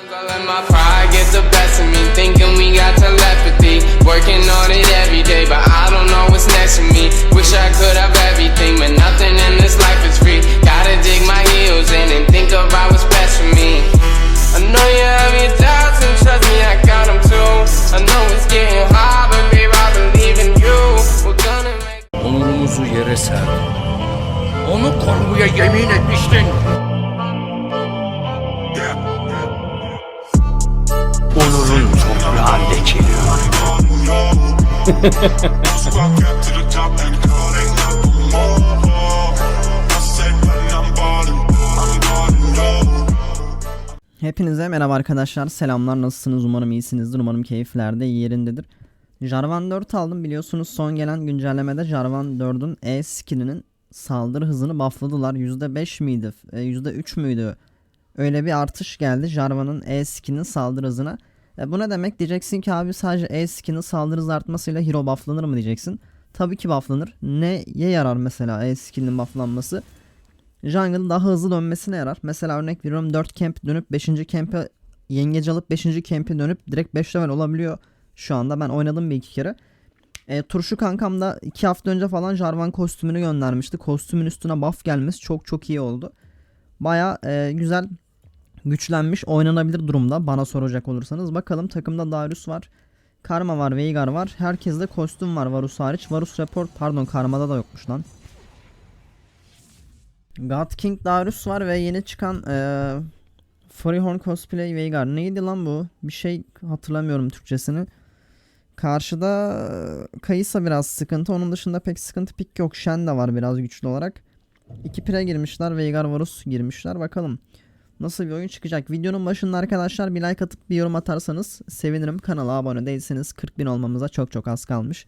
I let my pride get the best of me, thinking we got telepathy. Working on it every day, but I don't know what's next for me. Wish I could have everything, but nothing in this life is free. Gotta dig my heels in and think about what's best for me. I know you have your doubts, and trust me, I got them too. I know it's getting hard, but babe, I believe in you. We're gonna make. Onurumuzu yere ser. Onu korumaya yemin etmiştin. Hepinize merhaba arkadaşlar. Selamlar. Nasılsınız? Umarım iyisinizdir. Umarım keyifler de yerindedir. Jarvan 4 aldım. Biliyorsunuz son gelen güncellemede Jarvan 4'ün E skillinin saldırı hızını buffladılar. %5 miydi? E, %3 müydü? Öyle bir artış geldi Jarvan'ın E skillinin saldırı hızına. E, bu ne demek? Diyeceksin ki abi sadece E skillinin saldırı artmasıyla hero bufflanır mı diyeceksin. Tabii ki bufflanır. Neye yarar mesela E skillinin bufflanması? Jungle'ın daha hızlı dönmesine yarar. Mesela örnek veriyorum 4 camp dönüp 5. camp'e yengeci alıp 5. camp'e dönüp direkt 5 level olabiliyor şu anda. Ben oynadım bir iki kere. E, Turşu kankam da 2 hafta önce falan Jarvan kostümünü göndermişti. Kostümün üstüne buff gelmesi çok çok iyi oldu. Baya güzel güçlenmiş oynanabilir durumda bana soracak olursanız. Bakalım takımda Darius var. Karma var, Veigar var. Herkeste kostüm var Varus hariç. Varus report pardon Karma'da da yokmuş lan. God King Darius var ve yeni çıkan eee Freehorn Cosplay Veigar. Neydi lan bu? Bir şey hatırlamıyorum Türkçesini. Karşıda Kayısa biraz sıkıntı. Onun dışında pek sıkıntı pik yok. Shen de var biraz güçlü olarak. İki pire girmişler. Veigar Varus girmişler. Bakalım. Nasıl bir oyun çıkacak? Videonun başında arkadaşlar bir like atıp bir yorum atarsanız sevinirim. Kanala abone değilseniz 40 bin olmamıza çok çok az kalmış.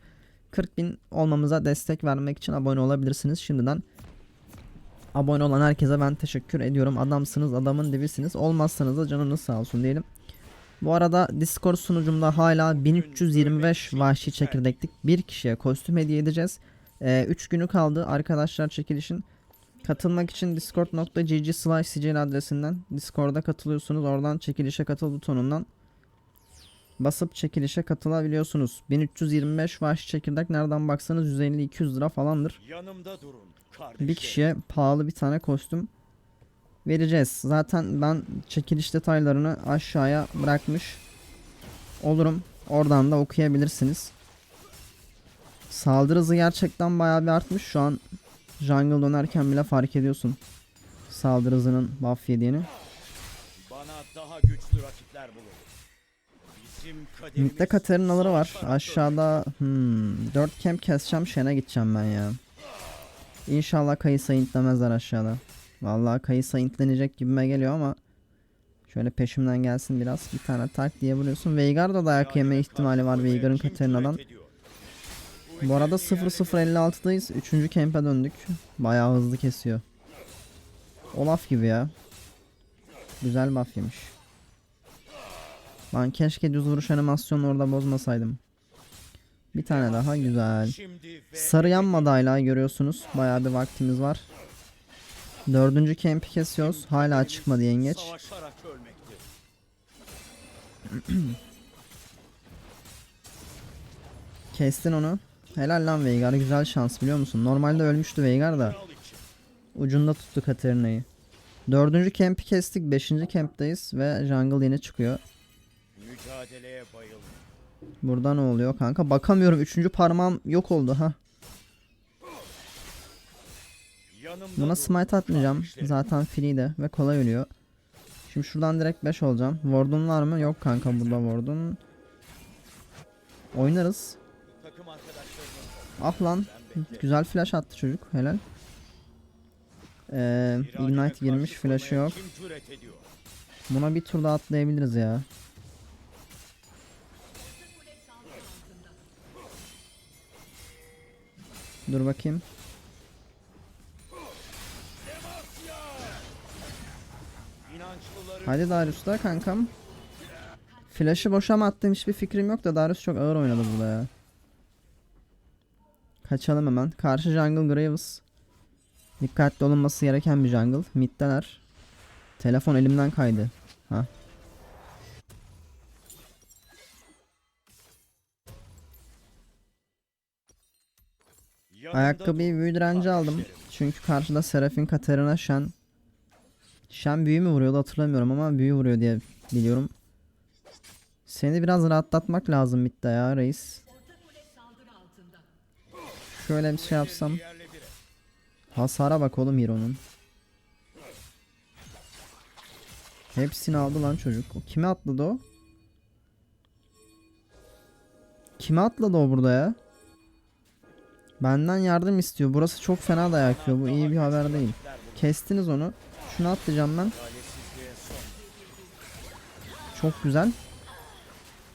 40 bin olmamıza destek vermek için abone olabilirsiniz. Şimdiden Abone olan herkese ben teşekkür ediyorum. Adamsınız, adamın dibisiniz. Olmazsanız da canınız sağ olsun diyelim. Bu arada Discord sunucumda hala 1325 vahşi çekirdeklik bir kişiye kostüm hediye edeceğiz. 3 günü kaldı arkadaşlar çekilişin. Katılmak için discord.gg slash sicil adresinden Discord'a katılıyorsunuz. Oradan çekilişe katıl butonundan basıp çekilişe katılabiliyorsunuz. 1325 vahşi çekirdek nereden baksanız 150-200 lira falandır Yanımda durun. bir kişiye pahalı bir tane kostüm vereceğiz. Zaten ben çekiliş detaylarını aşağıya bırakmış olurum. Oradan da okuyabilirsiniz. Saldırı hızı gerçekten bayağı bir artmış. Şu an jungle dönerken bile fark ediyorsun. Saldırı hızının buff yediğini. Bana daha güçlü rakipler kaderimiz... Mid'de Katarina'ları var. Aşağıda hmm, 4 camp keseceğim. Shen'e gideceğim ben ya. İnşallah Kayısa intlemezler aşağıda. Vallahi Kayısa intlenecek gibime geliyor ama şöyle peşimden gelsin biraz. Bir tane tak diye vuruyorsun. Veigar da dayak yeme ihtimali var Veigar'ın Katarina'dan. Bu arada 0056'dayız. 3. camp'e döndük. Bayağı hızlı kesiyor. Olaf gibi ya. Güzel buff yemiş. Lan keşke düz vuruş animasyonunu orada bozmasaydım. Bir tane daha güzel. Sarı yanmadı hala görüyorsunuz. Bayağı bir vaktimiz var. Dördüncü kempi kesiyoruz. Hala çıkmadı yengeç. Kestin onu. Helal lan Veigar. Güzel şans biliyor musun? Normalde ölmüştü Veigar da. Ucunda tuttu Katerina'yı. Dördüncü kempi kestik. Beşinci kempteyiz. Ve jungle yeni çıkıyor. Mücadeleye bayılın. Burada ne oluyor kanka? Bakamıyorum. Üçüncü parmağım yok oldu ha. Buna smite atmayacağım. Zaten free de ve kolay ölüyor. Şimdi şuradan direkt 5 olacağım. Ward'un var mı? Yok kanka burada ward'un. Oynarız. Ah lan. Güzel flash attı çocuk. Helal. Ee, Ignite girmiş. Flash'ı yok. Buna bir tur daha atlayabiliriz ya. Dur bakayım. Hadi Darius da kankam. Flash'ı boşa mı attım hiçbir fikrim yok da Darius çok ağır oynadı burada ya. Kaçalım hemen. Karşı jungle Graves. Dikkatli olunması gereken bir jungle. Mid'deler. Telefon elimden kaydı. Ha. Ayakkabıyı büyü direnci aldım. Çünkü karşıda Serafin Katarina Shen. Shen büyü mü vuruyordu hatırlamıyorum ama büyü vuruyor diye biliyorum. Seni biraz rahatlatmak lazım midde ya reis. Şöyle bir şey yapsam. Hasara bak oğlum Hero'nun. Hepsini aldı lan çocuk. Kime atladı o? Kime atladı o burada ya? Benden yardım istiyor. Burası çok fena dayak yiyor. Bu iyi bir haber değil. Kestiniz onu. Şunu atlayacağım ben. Çok güzel.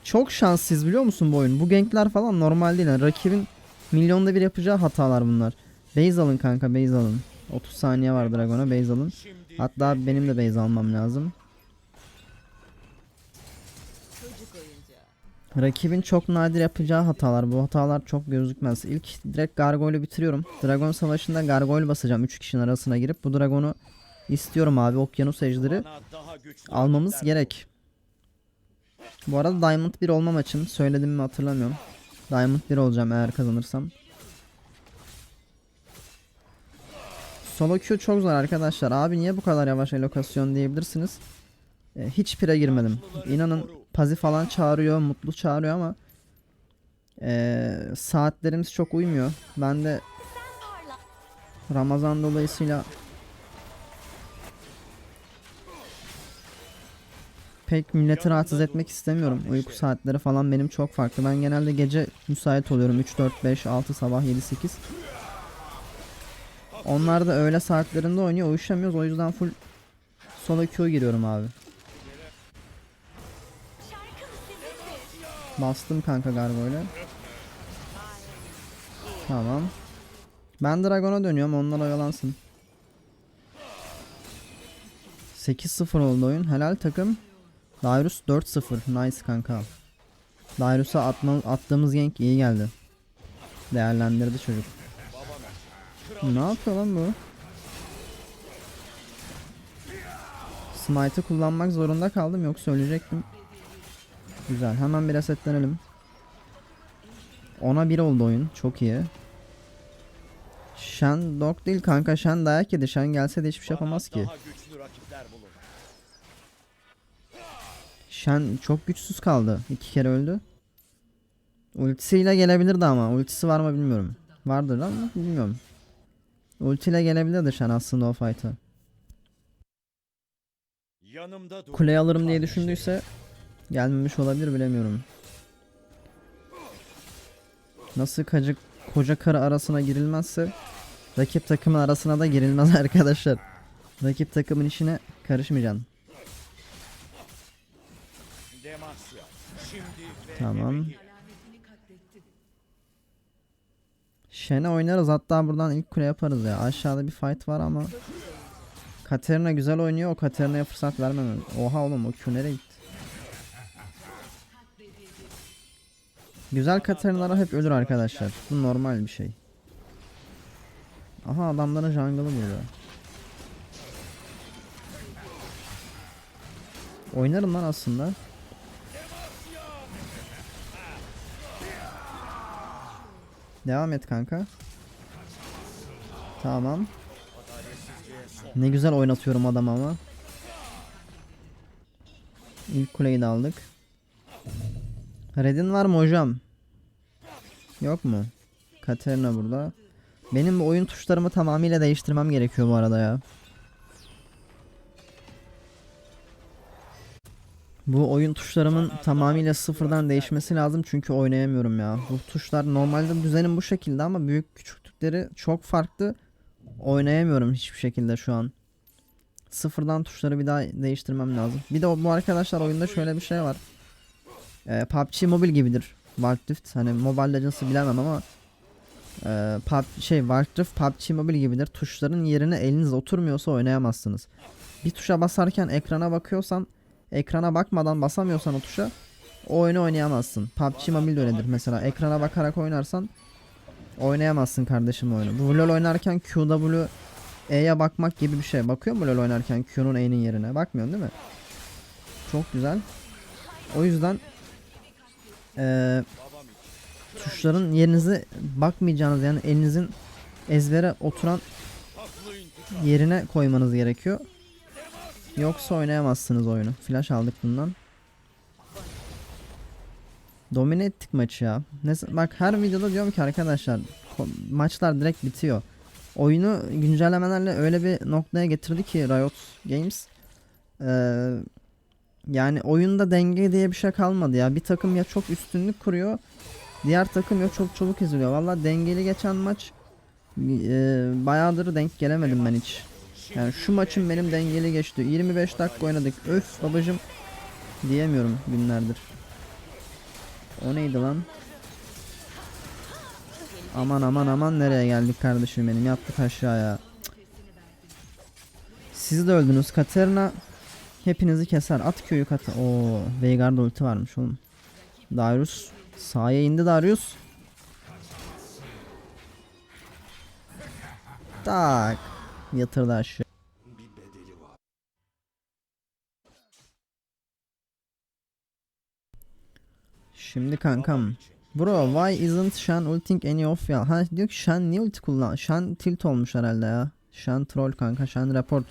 Çok şanssız biliyor musun bu oyun? Bu gankler falan normal değil. Yani rakibin milyonda bir yapacağı hatalar bunlar. Base alın kanka base alın. 30 saniye var Dragon'a base alın. Hatta benim de base almam lazım. Rakibin çok nadir yapacağı hatalar. Bu hatalar çok gözükmez. İlk direkt Gargoyle'u bitiriyorum. Dragon savaşında Gargoyle basacağım 3 kişinin arasına girip. Bu Dragon'u istiyorum abi. Okyanus ejderi almamız gerek. Bu arada Diamond 1 olma maçım. Söyledim mi hatırlamıyorum. Diamond 1 olacağım eğer kazanırsam. Solo Q çok zor arkadaşlar. Abi niye bu kadar yavaş lokasyon diyebilirsiniz. E, hiç pire girmedim. İnanın Pazi falan çağırıyor, mutlu çağırıyor ama e, saatlerimiz çok uymuyor. Ben de Ramazan dolayısıyla pek milleti rahatsız etmek istemiyorum. Uyku saatleri falan benim çok farklı. Ben genelde gece müsait oluyorum. 3, 4, 5, 6 sabah 7, 8. Onlar da öğle saatlerinde oynuyor. Uyuşamıyoruz. O yüzden full solo queue giriyorum abi. Bastım kanka gargoyle. Tamam. Ben Dragon'a dönüyorum. Onlar oyalansın. 8-0 oldu oyun. Helal takım. Darius 4-0. Nice kanka. Atma, attığımız gank iyi geldi. Değerlendirdi çocuk. Ne yapıyor lan bu? Smite'ı kullanmak zorunda kaldım yoksa ölecektim. Güzel hemen bir resetlenelim. Ona bir oldu oyun çok iyi. Shen dog değil kanka Shen dayak yedi. Shen gelse de hiçbir şey yapamaz ki. Shen çok güçsüz kaldı. İki kere öldü. Ultisiyle gelebilirdi ama. Ultisi var mı bilmiyorum. Vardır ama bilmiyorum. Ultiyle gelebilirdi Shen aslında o fight'a. Kuleyi alırım diye düşündüyse gelmemiş olabilir bilemiyorum. Nasıl kacık koca karı arasına girilmezse rakip takımın arasına da girilmez arkadaşlar. Rakip takımın işine karışmayacaksın. Tamam. Şene oynarız hatta buradan ilk kule yaparız ya. Aşağıda bir fight var ama Katerina güzel oynuyor. O Katerina'ya fırsat vermemem. Oha oğlum o nereye gitti? Güzel Katerina'lar hep ölür arkadaşlar. Bu normal bir şey. Aha adamların jungle'ı burada. Oynarım lan aslında. Devam et kanka. Tamam. Ne güzel oynatıyorum adam ama. İlk kuleyi de aldık. Red'in var mı hocam? Yok mu? Katerina burada. Benim oyun tuşlarımı tamamıyla değiştirmem gerekiyor bu arada ya. Bu oyun tuşlarımın tamamıyla sıfırdan değişmesi lazım çünkü oynayamıyorum ya. Bu tuşlar normalde düzenim bu şekilde ama büyük küçüklükleri çok farklı. Oynayamıyorum hiçbir şekilde şu an. Sıfırdan tuşları bir daha değiştirmem lazım. Bir de bu arkadaşlar oyunda şöyle bir şey var. Ee, PUBG Mobile gibidir. Wild hani Mobile Legends'ı bilemem ama e, PUB, şey Wild PUBG Mobile gibidir. Tuşların yerine eliniz oturmuyorsa oynayamazsınız. Bir tuşa basarken ekrana bakıyorsan ekrana bakmadan basamıyorsan o tuşa o oyunu oynayamazsın. PUBG Mobile öyledir. Mesela ekrana bakarak oynarsan oynayamazsın kardeşim oyunu. Bu LoL oynarken QW E'ye bakmak gibi bir şey. Bakıyor mu LoL oynarken Q'nun E'nin yerine? Bakmıyorsun değil mi? Çok güzel. O yüzden eee tuşların yerinize bakmayacağınız yani elinizin ezbere oturan yerine koymanız gerekiyor. Yoksa oynayamazsınız oyunu. Flash aldık bundan. Domine ettik maçı ya. Ne, bak her videoda diyorum ki arkadaşlar maçlar direkt bitiyor. Oyunu güncellemelerle öyle bir noktaya getirdi ki Riot Games. Ee, yani oyunda denge diye bir şey kalmadı ya. Bir takım ya çok üstünlük kuruyor. Diğer takım ya çok çabuk eziliyor. Valla dengeli geçen maç e, bayağıdır denk gelemedim ben hiç. Yani şu maçın benim dengeli geçti. 25 dakika oynadık. Öf babacım diyemiyorum günlerdir. O neydi lan? Aman aman aman nereye geldik kardeşim benim yattık aşağıya. Siz de öldünüz Katerina hepinizi keser at köyü kat. Oo Veigar'da ulti varmış oğlum. Darius sahaya indi Darius. Tak yatırdı aşağı. Şimdi kankam. Bro why isn't Shen ulting any off ya? Ha diyor ki Shen niye ulti kullan? Shen tilt olmuş herhalde ya. Shen troll kanka. Shen report.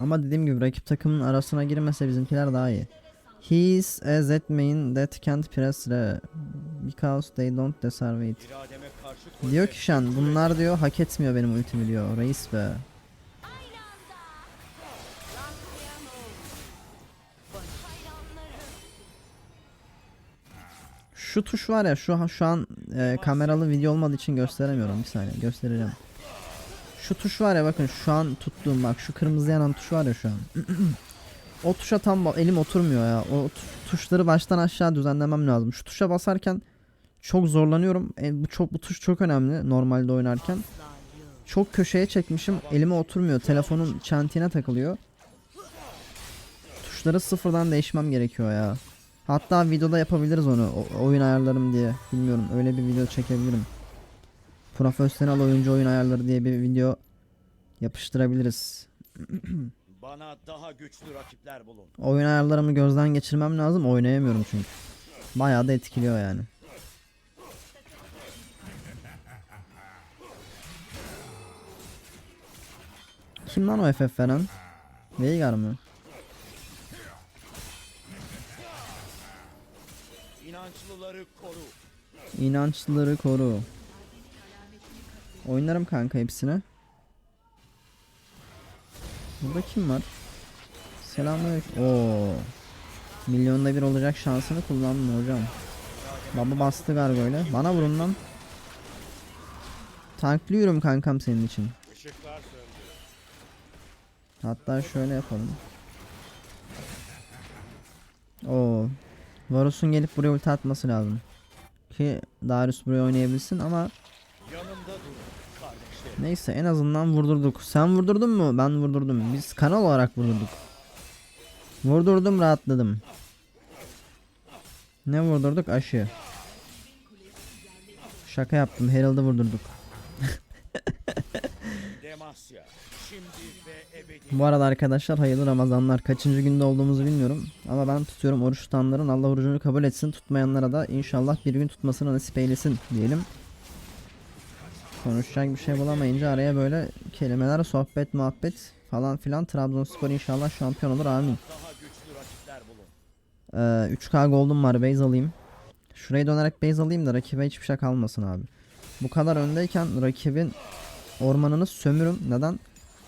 Ama dediğim gibi rakip takımın arasına girmese bizimkiler daha iyi. He's a Z main that can't press re because they don't deserve it. Diyor ki Shen bunlar diyor hak etmiyor benim ultimi diyor. Reis be. Şu tuş var ya şu şu an e, kameralı video olmadığı için gösteremiyorum bir saniye göstereceğim. Şu tuş var ya bakın şu an tuttuğum bak şu kırmızı yanan tuş var ya şu an. o tuşa tam elim oturmuyor ya. O tu- tuşları baştan aşağı düzenlemem lazım. Şu tuşa basarken çok zorlanıyorum. E, bu çok bu tuş çok önemli normalde oynarken. Çok köşeye çekmişim. Elime oturmuyor. Telefonun çentiğine takılıyor. Tuşları sıfırdan değişmem gerekiyor ya. Hatta videoda yapabiliriz onu. o- oyun ayarlarım diye. Bilmiyorum. Öyle bir video çekebilirim. Profesyonel oyuncu oyun ayarları diye bir video yapıştırabiliriz. Bana daha güçlü rakipler bulun. Oyun ayarlarımı gözden geçirmem lazım. Oynayamıyorum çünkü. Bayağı da etkiliyor yani. Kim lan o FF veren? Veigar mı? İnançlıları koru. İnançları koru. Oynarım kanka hepsine. Burada kim var? Selamünaleyküm. Oo. Milyonda bir olacak şansını kullandın hocam. Baba bastı gargoyle. Bana vurun lan. Tanklıyorum kankam senin için. Hatta şöyle yapalım. Oo. Varus'un gelip buraya ulti atması lazım. Ki Darius buraya oynayabilsin ama. Neyse en azından vurdurduk. Sen vurdurdun mu? Ben vurdurdum. Biz kanal olarak vurdurduk. Vurdurdum rahatladım. Ne vurdurduk? Aşı. Şaka yaptım. Herald'ı vurdurduk. Bu arada arkadaşlar hayırlı Ramazanlar. Kaçıncı günde olduğumuzu bilmiyorum. Ama ben tutuyorum. Oruç tutanların Allah orucunu kabul etsin. Tutmayanlara da inşallah bir gün tutmasını nasip eylesin diyelim. Konuşacak bir şey bulamayınca araya böyle kelimeler, sohbet, muhabbet falan filan. Trabzonspor inşallah şampiyon olur amin. Ee, 3K gold'um var base alayım. Şuraya dönerek base alayım da rakibe hiçbir şey kalmasın abi. Bu kadar öndeyken rakibin ormanını sömürüm. Neden?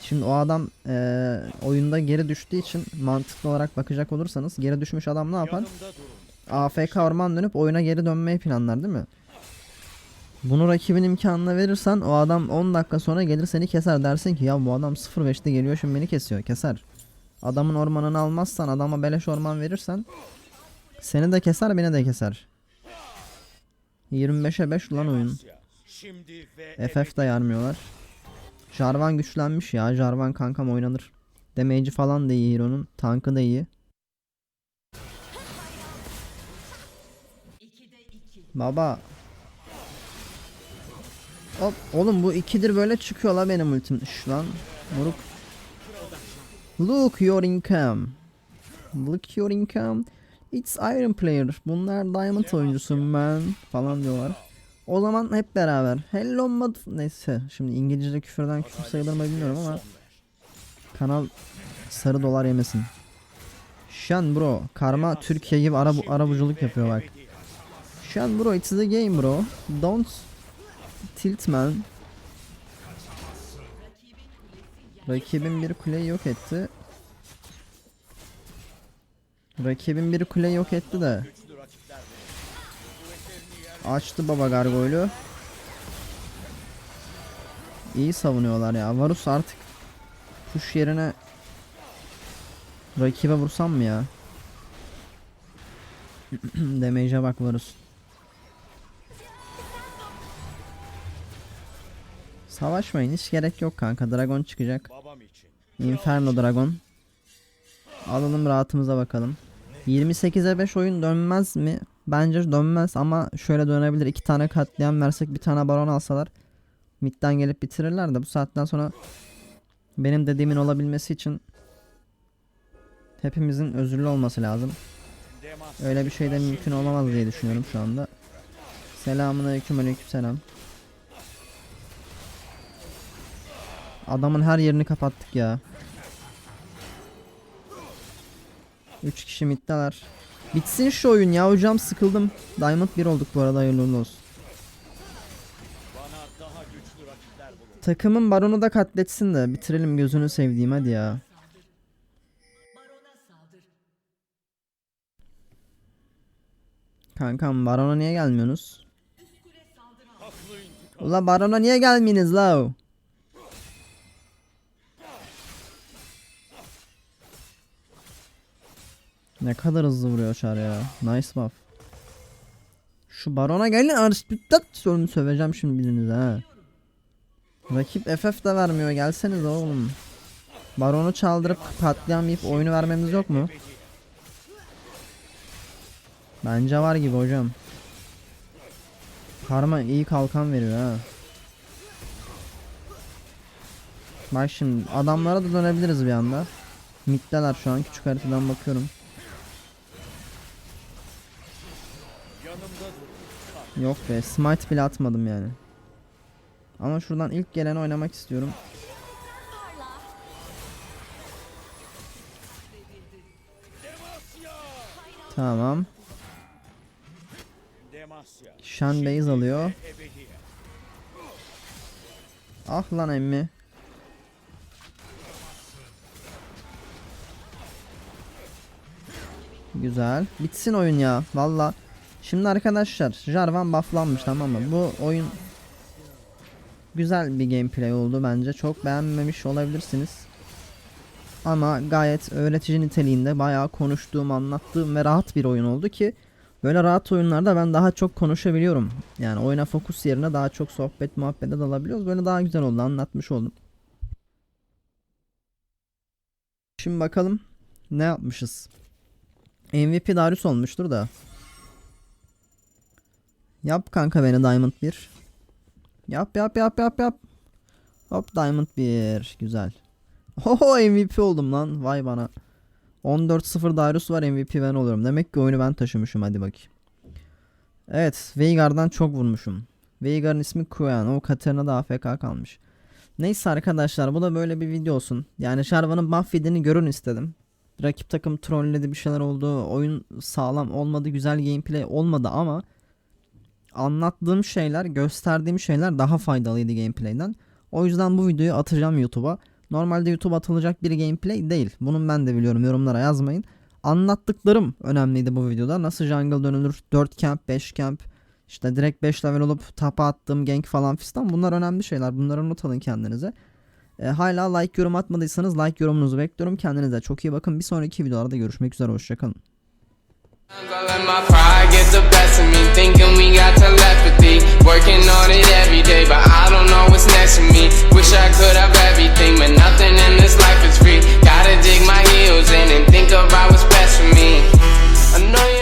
Şimdi o adam eee, oyunda geri düştüğü için mantıklı olarak bakacak olursanız geri düşmüş adam ne yapar? AFK orman dönüp oyuna geri dönmeyi planlar değil mi? Bunu rakibin imkanına verirsen o adam 10 dakika sonra gelir seni keser dersin ki ya bu adam 0.5'te geliyor şimdi beni kesiyor keser. Adamın ormanını almazsan adama beleş orman verirsen seni de keser beni de keser. 25'e 5 lan oyun. FF da yarmıyorlar. Jarvan güçlenmiş ya. Jarvan kankam oynanır. Damage'i falan da iyi Hero'nun. Tankı da iyi. Baba. Hop oğlum bu ikidir böyle çıkıyor la benim ultim. Şş lan. Moruk. Look your income. Look your income. It's Iron Player. Bunlar Diamond oyuncusu man falan diyorlar. O zaman hep beraber. Hello mod... Neyse şimdi İngilizce küfürden küfür sayılır mı bilmiyorum ama kanal sarı dolar yemesin. Şan bro. Karma Türkiye gibi ara, arabuculuk yapıyor bak. Şan bro it's the game bro. Don't tilt man. Rakibin bir kuleyi yok etti. Rakibin bir kuleyi yok etti de. Açtı baba gargoylu. İyi savunuyorlar ya. Varus artık push yerine rakibe vursam mı ya? Damage'e bak Varus. Savaşmayın hiç gerek yok kanka. Dragon çıkacak. Babam için. Inferno Dragon. Alalım rahatımıza bakalım. 28'e 5 oyun dönmez mi? Bence dönmez ama şöyle dönebilir. iki tane katliam versek bir tane baron alsalar. Mid'den gelip bitirirler de bu saatten sonra benim dediğimin olabilmesi için hepimizin özürlü olması lazım. Öyle bir şey de mümkün olamaz diye düşünüyorum şu anda. Selamun aleyküm aleyküm selam. Adamın her yerini kapattık ya. 3 kişi middeler. Bitsin şu oyun ya hocam sıkıldım. Diamond 1 olduk bu arada hayırlı olsun. Takımın baronu da katletsin de bitirelim gözünü sevdiğim hadi ya. Kankam barona niye gelmiyorsunuz? Ula barona niye gelminiz la? Ne kadar hızlı vuruyor Char ya. Nice buff. Şu barona gelin arıştıktat sorunu söveceğim şimdi birinize ha. Rakip FF de vermiyor gelseniz oğlum. Baronu çaldırıp patlayamayıp oyunu vermemiz yok mu? Bence var gibi hocam. Karma iyi kalkan veriyor ha. Bak şimdi adamlara da dönebiliriz bir anda. Middeler şu an küçük haritadan bakıyorum. Yok be smite bile atmadım yani. Ama şuradan ilk geleni oynamak istiyorum. Tamam. Shen base alıyor. Ah lan emmi. Güzel. Bitsin oyun ya. Valla. Şimdi arkadaşlar Jarvan bufflanmış tamam mı? Bu oyun güzel bir gameplay oldu bence. Çok beğenmemiş olabilirsiniz. Ama gayet öğretici niteliğinde bayağı konuştuğum, anlattığım ve rahat bir oyun oldu ki böyle rahat oyunlarda ben daha çok konuşabiliyorum. Yani oyuna fokus yerine daha çok sohbet muhabbete dalabiliyoruz. Böyle daha güzel oldu anlatmış oldum. Şimdi bakalım ne yapmışız. MVP Darius olmuştur da. Yap kanka beni Diamond 1. Yap yap yap yap yap. Hop Diamond 1. Güzel. Oho MVP oldum lan. Vay bana. 14-0 Darius var MVP ben oluyorum. Demek ki oyunu ben taşımışım hadi bakayım. Evet Veigar'dan çok vurmuşum. Veigar'ın ismi Kuyan. O Katarina da AFK kalmış. Neyse arkadaşlar bu da böyle bir video olsun. Yani Jarvan'ın buff yediğini görün istedim. Rakip takım trolledi bir şeyler oldu. Oyun sağlam olmadı. Güzel gameplay olmadı ama anlattığım şeyler, gösterdiğim şeyler daha faydalıydı gameplay'den. O yüzden bu videoyu atacağım YouTube'a. Normalde YouTube atılacak bir gameplay değil. Bunun ben de biliyorum. Yorumlara yazmayın. Anlattıklarım önemliydi bu videoda. Nasıl jungle dönülür? 4 camp, 5 camp. İşte direkt 5 level olup tapa attığım gank falan fistan. Bunlar önemli şeyler. Bunları not alın kendinize. E, hala like yorum atmadıysanız like yorumunuzu bekliyorum. Kendinize çok iyi bakın. Bir sonraki videolarda görüşmek üzere. Hoşçakalın. Let my pride get the best of me, thinking we got telepathy. Working on it every day, but I don't know what's next for me. Wish I could have everything, but nothing in this life is free. Gotta dig my heels in and think about what's best for me. I know you.